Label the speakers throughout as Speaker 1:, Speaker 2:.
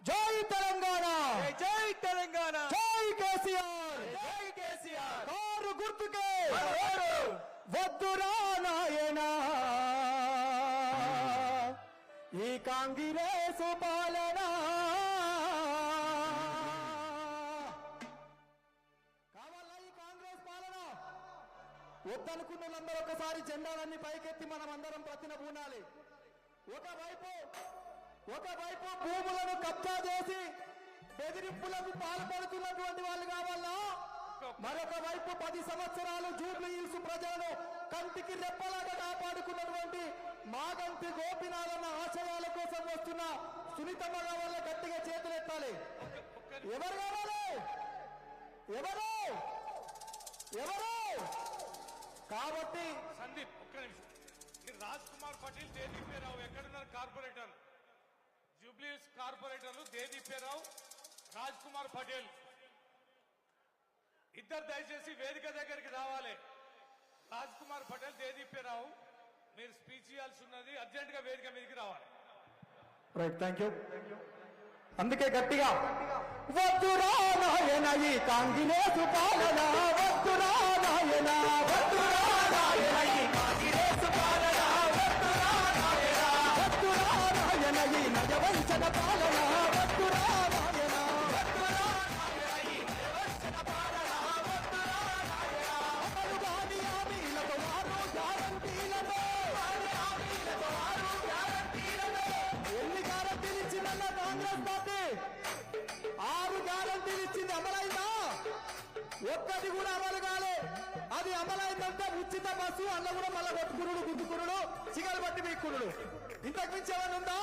Speaker 1: జై తెలంగాణ!
Speaker 2: జై జై తెలంగాణ!
Speaker 1: జై కేసీఆర్!
Speaker 2: జై కేసీఆర్!
Speaker 1: కారు గుర్తుకే. వద్దురా నాయనా! ఈ కాంగ్రెస్ పాలన కావాలా ఈ కాంగ్రెస్ పాలన? వద్దనుకున్న వాళ్ళందరూ ఒకసారి జెండాలన్నీ పైకెత్తి మనం అందరం ప్రతిన పూనాలి ఒకవైపు ఒకవైపు భూములను కబ్జా చేసి బెదిరింపులకు పాల్పడుతున్నటువంటి వాళ్ళు కావాలా? మరొక వైపు పది సంవత్సరాలు జూబ్లీ హిల్స్ ప్రజలను కంటికి రెప్పలాగా కాపాడుకున్నటువంటి మాగంటి గోపినాథన్న ఆశయాల కోసం వస్తున్న సునీతమ్మ కావాల? గట్టిగా చేతులెత్తాలి ఎవరు కావాలి? ఎవరు? ఎవరు? కాబట్టి
Speaker 3: సందీప్ ఒక్క నిమిషం. రాజ్ కుమార్ పటేల్ దేదీప్యరావు ఎక్కడున్నారు కార్పొరేటర్? జూబ్లీస్ కార్పొరేటర్లు దేదీప్యరావు రాజ్ కుమార్ పటేల్. ఇద్దరు దయచేసి వేదిక దగ్గరికి రావాలి. రాజ్ కుమార్ పటేల్ దేదీప్యరావు మీరు స్పీచ్ ఇవ్వాల్సి ఉన్నది అర్జెంట్గా వేదిక మీదకి రావాలి.
Speaker 1: రైట్ థ్యాంక్ యూ అందుకే గట్టిగా వద్దురా నాయన ఈ కాంగినేసు పాలన వద్దురా నాయన వద్దురా నాయన ఈ ఒక్కటి కూడా అమలు కాలే అది అమలైందంటే ఉచిత బస్సు అన్న కూడా మళ్ళా కొట్టుకురుడు గుద్దుకురుడు చిగలు బట్టి మీక్కురుడు ఇంతకు మించి ఏమైనా ఉందా?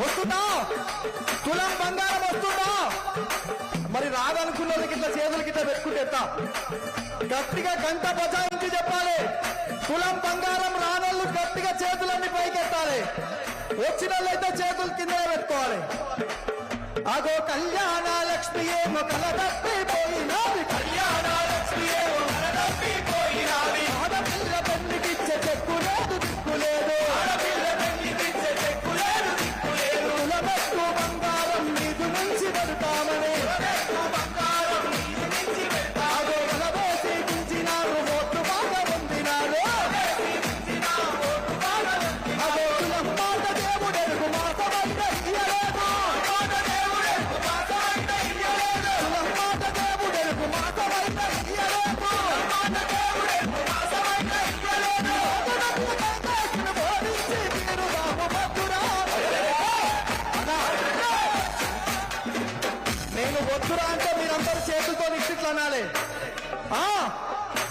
Speaker 1: వస్తుందా? తులం బంగారం వస్తుందా? మరి రాదనుకున్నోళ్ళకి ఇట్లా చేతులకి ఇట్లా పెట్టుకుంటే ఎట్టా? గట్టిగా గంట బజాయించి చెప్పాలి. తులం బంగారం రానోళ్ళు గట్టిగా చేతులన్నీ పైకెత్తాలి వచ్చిన వాళ్ళైతే చేతులు కింద పెట్టుకోవాలి. అదో కళ్యాణ లక్ష్మి ఏమో కలదప్పిపోయినాది కళ్యాణ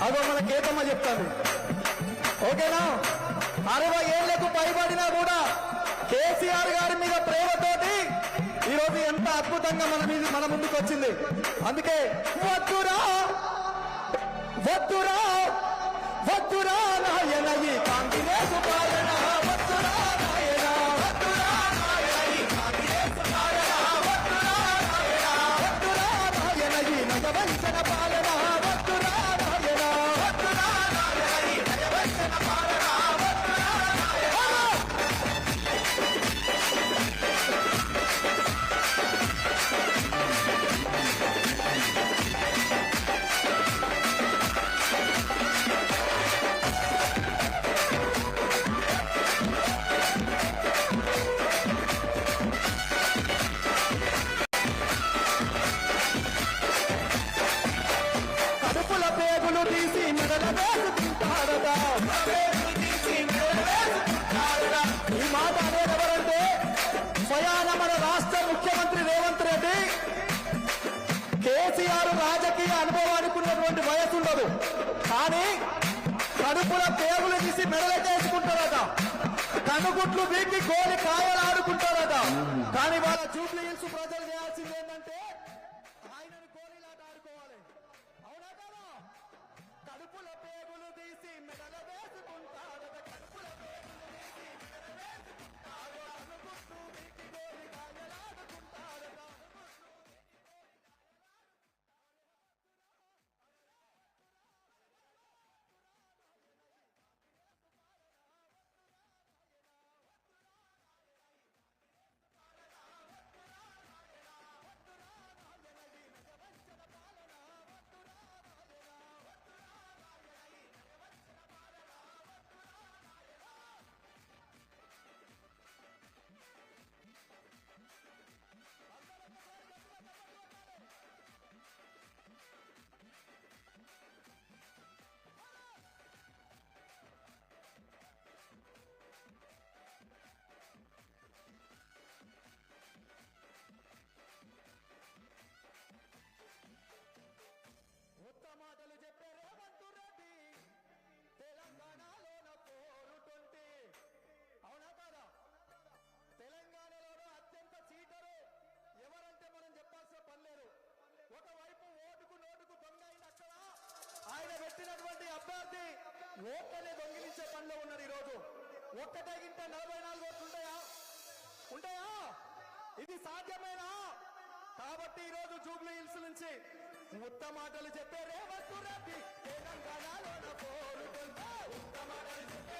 Speaker 1: అదో మన కేతమ్మ చెప్తాను ఓకేనా? అరవై ఏళ్ళకు పైబడినా కూడా కేసీఆర్ గారి మీద ప్రేమతోటి ఈ రోజు ఎంత అద్భుతంగా మన మీద మన ముందుకు వచ్చింది. అందుకే వద్దురా వద్దురా వద్దురా నాయన ఈ కాంగ్రెస్ పాలన వద్దురా నాయన. ఈ మాట అనేది ఎవరంటే స్వయాన మన రాష్ట్ర ముఖ్యమంత్రి రేవంత్ రెడ్డి కేసీఆర్ రాజకీయ అనుభవానికి ఉన్నటువంటి వయసు ఉండదు. కానీ కడుపుల పేగులు తీసి మెడలెట్టేసుకుంటారట కనుగుట్లు వీటి గోలి కాయలు ఆడుకుంటారట. కానీ వాళ్ళ చూపులు ప్రజలు చేయాల్సింది ఏంటంటే అభ్యర్థి ఓట్లనే దొంగిలించే పనిలో ఉన్నాడు ఈరోజు. ఒక్కటే గింట నలభై నాలుగు ఓట్లు ఉంటాయా? ఉంటాయా? ఇది సాధ్యమేనా? కాబట్టి ఈరోజు జూబ్లీ హిల్స్ నుంచి ఉత్త మాటలు చెప్పే రేవంత్ రెడ్డి తెలంగాణలోన పోరుతుంటే ఉత్త మాటలు చెప్పే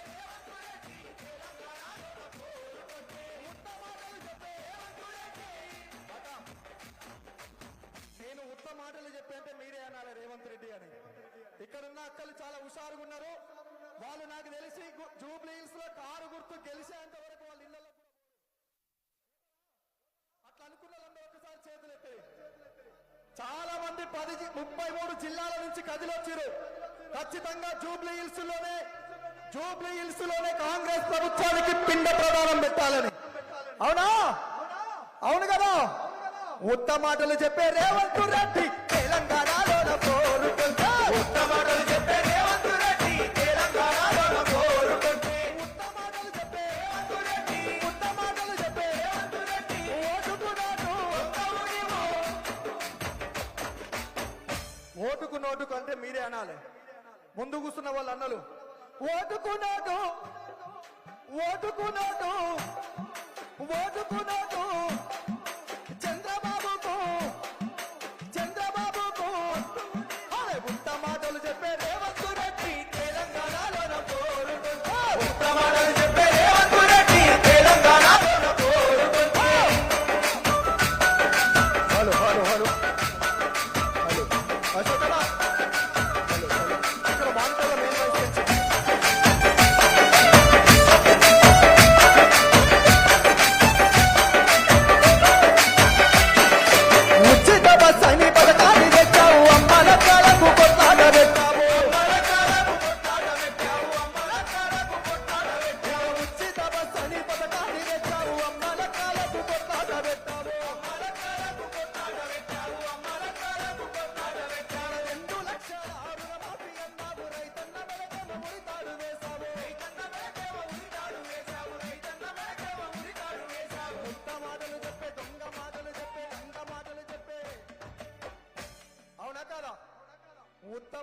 Speaker 1: ఇక్కడున్న అక్కలు చాలా హుషారుగా ఉన్నారు వాళ్ళు నాకు తెలిసి జూబ్లీ హిల్స్లో కారు గుర్తు గెలిచేంత వరకు వాళ్ళ ఇళ్ళలో అట్లా అనుకున్న వాళ్ళందరూ ఒకసారి చేతులు చాలా మంది పది ముప్పై మూడు జిల్లాల నుంచి కదిలొచ్చారు ఖచ్చితంగా జూబ్లీ హిల్స్లోనే జూబ్లీ హిల్స్లోనే కాంగ్రెస్ ప్రభుత్వానికి పిండ ప్రదానం పెట్టాలని. అవునా? అవును కదా? ఉత్త మాటలు చెప్పే రేవంత్ రెడ్డి తెలంగాణలో పోరు. ఓటుకు నోటుకు అంటే మీరే అనాలి. ముందు కూర్చున్న వాళ్ళు అన్నలు. ఓటుకు నోటు. ఓటుకు నోటు. ఓటుకు నోటు. ఉత్తమ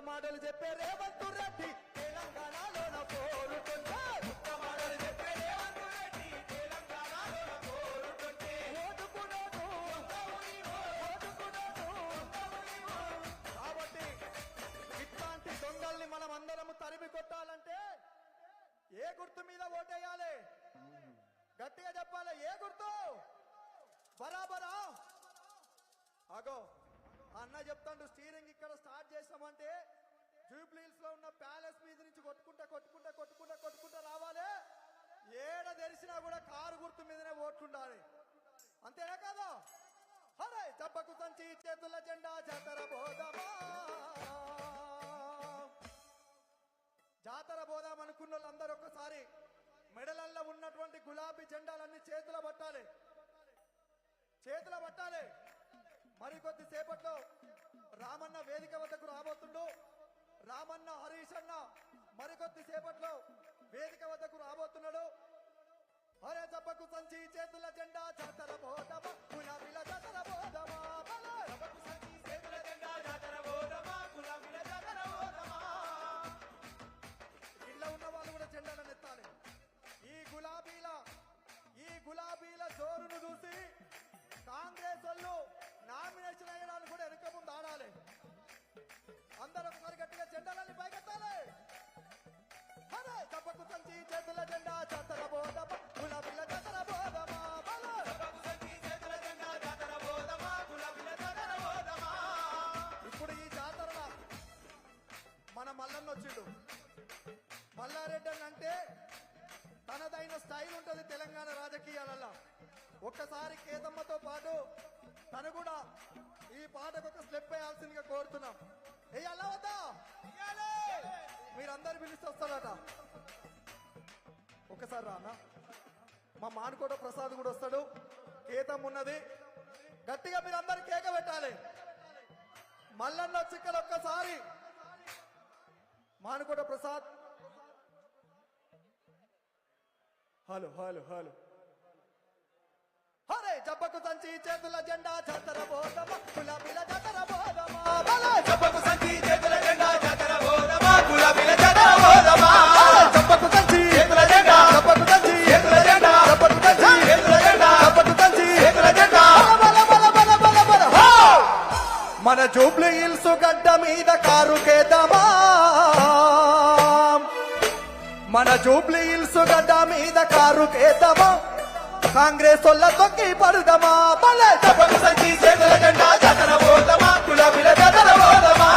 Speaker 1: మాటలు చెప్పే రేవంత్ రెడ్డి తెలంగాణలోన పోరుతుంటే ఉత్త మాటలు చెప్పే రేవంత్ రెడ్డి తెలంగాణలోన పోరుతుంటే ఓటుకు నోటు ఓటుకు నోటు కాబట్టి ఇట్లాంటి దొంగల్ని మనం అందరము తరిమి కొట్టాలంటే ఏ గుర్తు మీద ఓటేయాలి? గట్టిగా చెప్పాలి ఏ గుర్తు? బరాబరా? అగో అన్న చెప్తాడు స్టీరింగ్ ఇక్కడ స్టార్ట్ చేసామంటే జూబ్లీస్లో ఉన్న ప్యాలెస్ మీద నుంచి కొట్టుకుంటా కొట్టుకుంటా కొట్టుకుంటా కొట్టుకుంటా రావాలి. ఏడ తెరిచినా కూడా కారు గుర్తు మీదనే ఓట్లుండాలి. అంతేనా కాదు? అరే దెబ్బకు సంచి చేతుల జెండా జాతర పోదామా జాతర పోదాం అనుకున్న వాళ్ళందరూ ఒక్కసారి మెడలల్లో ఉన్నటువంటి గులాబీ జెండాలన్నీ చేతుల పట్టాలి. చేతుల పట్టాలి. మరికొద్ది సేపట్లో రామన్న వేదిక వద్దకు రాబోతుండు. రామన్న హరీష్ అన్న మరికొద్ది సేపట్లో వేదిక వద్దకు రాబోతున్నాడు. అరే దెబ్బకు సంచి చేతుల జెండా జాతర బోధమ గులాబీల జాతర బోధమ బల! చేతుల జెండా జాతర బోధమ గులాబీల జాతర ఇళ్ళ ఉన్న వాళ్ళు కూడా జెండాలను ఎత్తాలి. ఈ గులాబీల ఈ గులాబీల జోరును చూసి ఉంటుంది తెలంగాణ రాజకీయాలలో ఒక్కసారి కేతమ్మతో పాటు తను కూడా ఈ పాటకు ఒక స్టెప్ వేయాల్సిందిగా కోరుతున్నాం. వేయాలా వద్దా? మీరందరు పిలిస్తే వస్తారట. ఒకసారి రానా? మా మానుకోట ప్రసాద్ కూడా వస్తాడు. కేతం ఉన్నది. గట్టిగా మీరందరు కేక పెట్టాలి. మల్లన్న చిక్కలు ఒక్కసారి. Manukota Prasad hello hello hello. Hare జబ్బకు సంచి చేతుల జెండా జాతర బోధమ? గులాబీల జాతర బోధమ? జబ్బకు సంచి చేతుల జెండా జాతర గులాబీల జాతర జబ్బకు సంచి చేతుల జెండా జబ్బకు సంచి చేతుల జెండా జబ్బకు సంచి చేతుల జెండా జబ్బకు సంచి చేతుల జెండా. బల బల బల బల బల మన జూబ్లీ హిల్స్ గడ్డ మీద కారు కేదమా మన జూబ్లీ గడ్డ మీద కారు కేదమా కాంగ్రెస్ వల్ల తొక్కి పడుదమా? బలే దెబ్బకు సంచి చేతుల జెండా జాతర పోదమా? గులాబీల జాతర పోదమా?